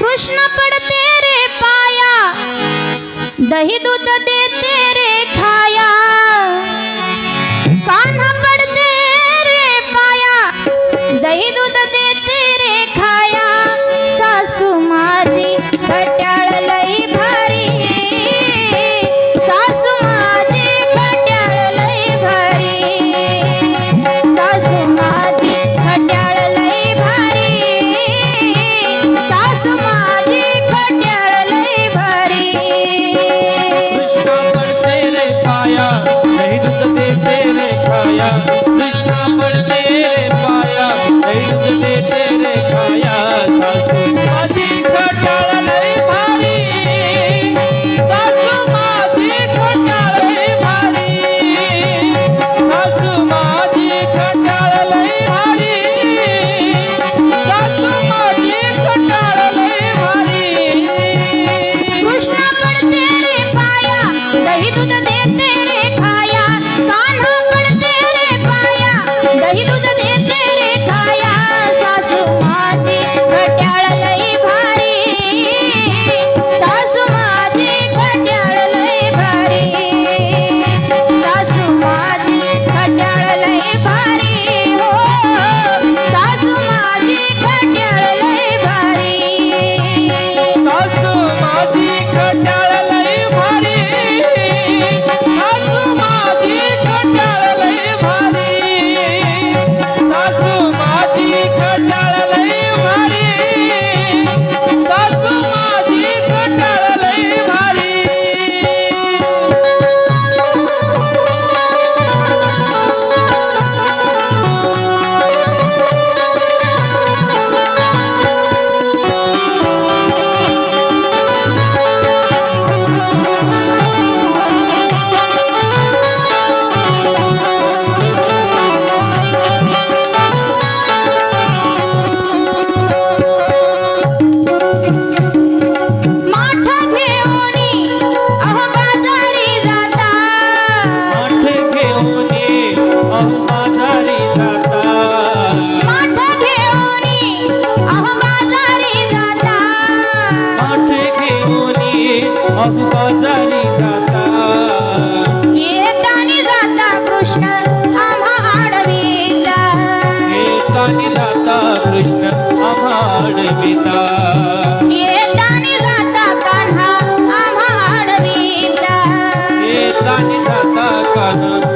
कृष्ण पडते रे पाया. दही दूध देते रे खाया. कान्हा पडते रे पाया. दही Yeah. अवतारी गाता येतानी जाता कृष्ण आम्हा आडविता येतानी जाता कृष्ण आम्हा आडविता येतानी जाता कान्हा आम्हा आडविता येतानी जाता कान्हा